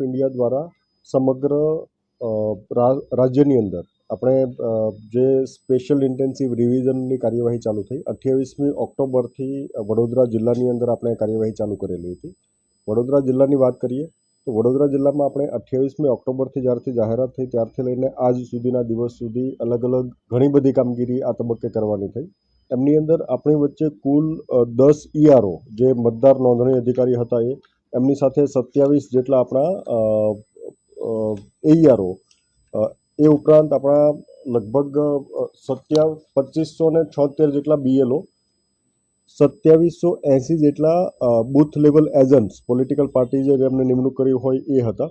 Of India દ્વારા સમગ્ર રાજ્યની અંદર આપણે જે સ્પેશિયલ ઇન્ટેન્સિવ રિવિઝનની કાર્યવાહી ચાલુ થઈ, અઠ્યાવીસમી ઓક્ટોબરથી વડોદરા જિલ્લાની અંદર આપણે કાર્યવાહી ચાલુ કરેલી હતી. વડોદરા જિલ્લાની વાત કરીએ, તો વડોદરા જિલ્લામાં આપણે અઠ્યાવીસમી ઓક્ટોબરથી જ્યારથી જાહેરાત થઈ, ત્યારથી લઈને આજ સુધીના દિવસ સુધી અલગ અલગ ઘણી બધી કામગીરી આ તબક્કે કરવાની થઈ. એમની અંદર આપણી વચ્ચે કુલ દસ ઈઆરઓ જે મતદાર નોંધણી અધિકારી હતા એ એમની સાથે સત્યાવીસ જેટલા આપણા એઆરઓ એ ઉપરાંત આપણા લગભગ સત્યા, પચીસો ને છોતેર જેટલા બીએલઓ સત્યાવીસો એંસી જેટલા booth level agents, political party જે જેમને નિમણૂક કરી હોય એ હતા.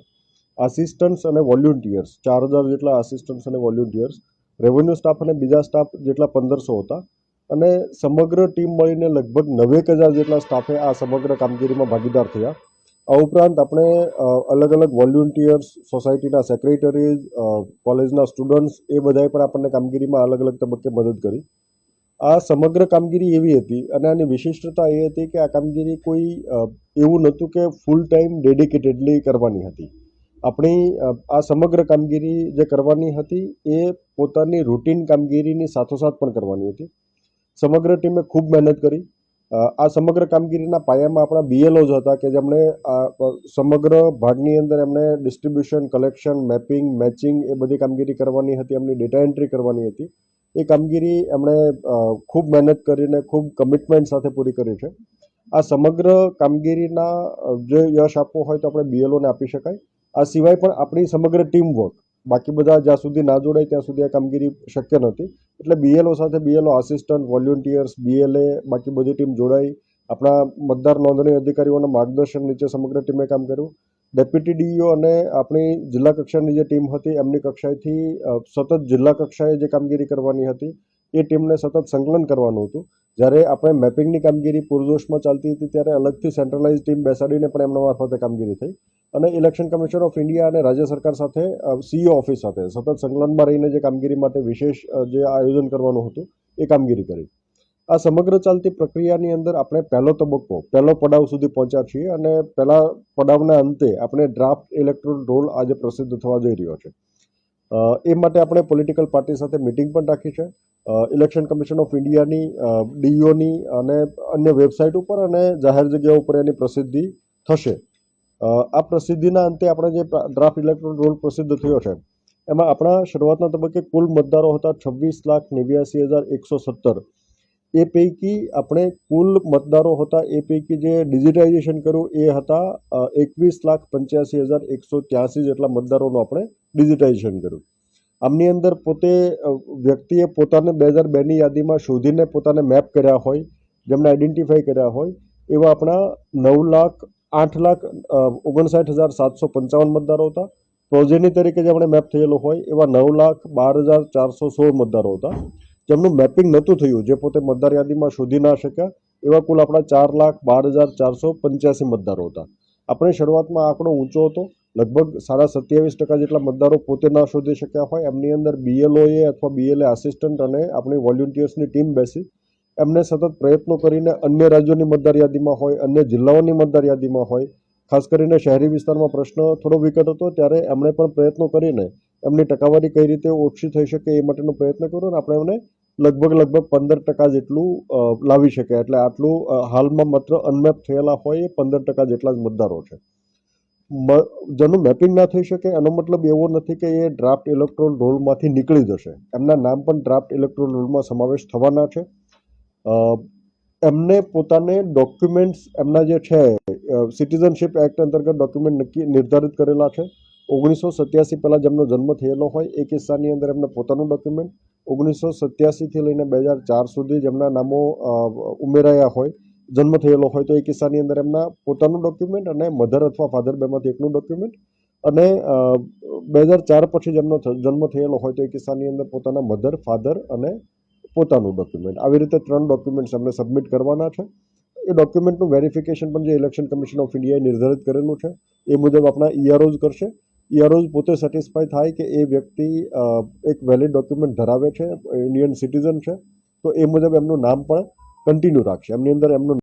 આસિસ્ટન્ટ્સ અને વોલ્યુન્ટિયર્સ ચાર હજાર જેટલા આસિસ્ટન્ટ્સ અને વોલ્યુન્ટિયર્સ રેવન્યુ સ્ટાફ અને બીજા સ્ટાફ જેટલા પંદરસો હતા. અને સમગ્ર ટીમ મળીને લગભગ નવેક હજાર જેટલા સ્ટાફે આ સમગ્ર કામગીરીમાં ભાગીદાર થયા. આ ઉપરાંત આપણે અલગ અલગ વોલ્યુન્ટિયર્સ, સોસાયટીના સેક્રેટરીઝ કોલેજના સ્ટુડન્ટ્સ એ બધાએ પણ આપણને કામગીરીમાં અલગ અલગ તબક્કે મદદ કરી. આ સમગ્ર કામગીરી એવી હતી અને આની વિશિષ્ટતા એ હતી કે આ કામગીરી કોઈ એવું નહોતું કે ફૂલ ટાઈમ ડેડિકેટેડલી કરવાની હતી. આપણી આ સમગ્ર કામગીરી જે કરવાની હતી એ પોતાની રૂટીન કામગીરીની સાથોસાથ પણ કરવાની હતી. સમગ્ર ટીમે ખૂબ મહેનત કરી. આ સમગ્ર કામગીરીના પાયામાં આપણા બીએલઓ જ હતા કે જેમણે સમગ્ર ભાગની અંદર એમણે ડિસ્ટ્રીબ્યુશન, કલેક્શન, મેપિંગ, મેચિંગ એ બધી કામગીરી કરવાની હતી, એમની ડેટા એન્ટ્રી કરવાની હતી. એ કામગીરી એમણે ખૂબ મહેનત કરીને, ખૂબ કમિટમેન્ટ સાથે પૂરી કરી છે. આ સમગ્ર કામગીરીના જે યશ આપવો હોય તો આપણે બીએલઓને આપી શકાય. આ સિવાય પણ આપણી સમગ્ર ટીમ વર્ક બાકી બધા જ્યાં સુધી ના જોડાય ત્યાં સુધી આ કામગીરી શક્ય નહોતી એટલે બીએલઓ સાથે બીએલઓ આસિસ્ટન્ટ વોલ્યુન્ટિયર્સ બીએલએ બાકી બધી ટીમ જોડાઈ. આપણા મતદાર નોંધણી અધિકારીઓના માર્ગદર્શન નીચે સમગ્ર ટીમે કામ કર્યું. ડેપ્યુટી ડીઈઓ અને આપણી જિલ્લા કક્ષાની જે ટીમ હતી, એમની કક્ષાએથી સતત જિલ્લા કક્ષાએ જે કામગીરી કરવાની હતી, એ ટીમને સતત સંકલન કરવાનું હતું. જ્યારે આપણે મેપિંગની કામગીરી પૂરજોશમાં ચાલતી હતી ત્યારે અલગથી સેન્ટ્રલાઇઝ ટીમ બેસાડીને પણ એમના મારફતે કામગીરી થઈ. અને ઇલેક્શન કમિશન ઓફ ઇન્ડિયા અને રાજ્ય સરકાર સાથે સીઈઓ ઓફિસ સાથે સતત સંકલનમાં રહીને જે કામગીરી માટે વિશેષ જે આયોજન કરવાનું હતું, એ કામગીરી કરી. આ સમગ્ર ચાલતી પ્રક્રિયાની અંદર આપણે પહેલો તબક્કો, પહેલો પડાવ સુધી પહોંચ્યા છીએ અને પહેલા પડાવના અંતે આપણે ડ્રાફ્ટ ઇલેક્ટ્રોલ રોલ આજે પ્રસિદ્ધ થવા જઈ રહ્યો છે. એ માટે આપણે પોલિટિકલ પાર્ટી સાથે મિટિંગ પણ રાખી છે. ઇલેક્શન કમિશન ઓફ ઇન્ડિયાની ડીઈઓની અને અન્ય વેબસાઇટ ઉપર અને જાહેર જગ્યાઓ ઉપર એની પ્રસિદ્ધિ થશે. આ પ્રસિદ્ધિના અંતે આપણે જે ડ્રાફ્ટ ઇલેક્ટ્રોન રોલ પ્રસિદ્ધ થયો છે, એમાં આપણા શરૂઆતના તબક્કે કુલ મતદારો હતા છવ્વીસ લાખ નેવ્યાસી હજાર એકસો સત્તર. એ પૈકી આપણે કુલ મતદારો હતા, એ પૈકી જે ડિજિટાઇઝેશન કર્યું એ હતા એકવીસ લાખ પંચ્યાસી હજાર એકસો ત્યાસી જેટલા મતદારોનું આપણે ડિજિટાઇઝેશન કર્યું. આમની અંદર પોતે વ્યક્તિએ પોતાને બે હજાર બેની યાદીમાં શોધીને પોતાને મેપ કર્યા હોય, જેમને આઈડેન્ટિફાઈ કર્યા હોય, એવા આપણા નવ લાખ, આઠ લાખ ઓગણસાઠ હજાર સાતસો પંચાવન મતદારો હતા. પ્રોજેની તરીકે જે આપણે મેપ થયેલો હોય, એવા નવ લાખ બાર હજાર ચારસો સોળ મતદારો હતા. જેમનું મેપિંગ નહોતું થયું, જે પોતે મતદાર યાદીમાં શોધી ના શક્યા, એવા કુલ આપણા ચાર લાખ બાર હજાર ચારસો પંચ્યાસી મતદારો હતા. આપણે શરૂઆતમાં આંકડો ઊંચો હતો, લગભગ સાડા સત્યાવીસ ટકા જેટલા મતદારો પોતે ના શોધી શક્યા હોય, એમની અંદર બીએલઓએ અથવા બીએલએ આસિસ્ટન્ટ અને આપણી વોલ્યુન્ટિયર્સની ટીમ બેસી. એમને સતત પ્રયત્નો કરીને અન્ય રાજ્યોની મતદાર યાદીમાં હોય, અન્ય જિલ્લાઓની મતદાર યાદીમાં હોય, ખાસ કરીને શહેરી વિસ્તારમાં પ્રશ્ન થોડો વિકટ હતો, ત્યારે એમણે પણ પ્રયત્નો કરીને એમની ટકાવારી કઈ રીતે ઓછી થઈ શકે એ માટેનો પ્રયત્ન કર્યો અને આપણે એમને લગભગ લગભગ પંદર ટકા જેટલું લાવી શકે. એટલે આટલું હાલમાં માત્ર અનમેપ થયેલા હોય એ પંદર ટકા જેટલા જ મતદારો છે. જેનું મેપિંગ ના થઈ શકે, એનો મતલબ એવો નથી કે એ ડ્રાફ્ટ ઇલેક્ટ્રોલ રોલમાંથી નીકળી જશે. એમના નામ પણ ડ્રાફ્ટ ઇલેક્ટ્રોલ રોલમાં સમાવેશ થવાના છે. એમને પોતાને ડોક્યુમેન્ટ્સ એમના જે છે સિટીઝનશીપ એક્ટ અંતર્ગત ડોક્યુમેન્ટ નક્કી, નિર્ધારિત કરેલા છે. ઓગણીસો સત્યાસી પહેલાં જેમનો જન્મ થયેલો હોય એ કિસ્સાની અંદર એમને પોતાનું ડોક્યુમેન્ટ ઓગણીસો સત્યાસીથી લઈને બે હજાર ચાર સુધી જેમના નામો ઉમેરાયા હોય, જન્મ થયેલો હોય, તો એ કિસ્સાની અંદર એમના પોતાનું ડોક્યુમેન્ટ અને મધર અથવા ફાધર બેમાંથી એકનું ડોક્યુમેન્ટ અને બે હજાર ચાર પછી જેમનો જન્મ થયેલો હોય, તો એ કિસ્સાની અંદર પોતાના મધર ફાધર અને પોતાનું ડોક્યુમેન્ટ આવી રીતે ત્રણ ડોક્યુમેન્ટ્સ એમને સબમિટ કરવાના છે. એ ડોક્યુમેન્ટનું વેરિફિકેશન પણ જે ઇલેક્શન કમિશન ઓફ ઇન્ડિયાએ નિર્ધારિત કરેલું છે. એ મુજબ આપણા ઈઆરઓઝ કરશે. ઈઆરઓઝ પોતે સેટિસ્ફાય થાય કે એ વ્યક્તિ એક વેલિડ ડોક્યુમેન્ટ ધરાવે છે ઇન્ડિયન સિટીઝન છે, તો એ મુજબ એમનું નામ પણ કન્ટિન્યુ રાખશે. એમની અંદર એમનું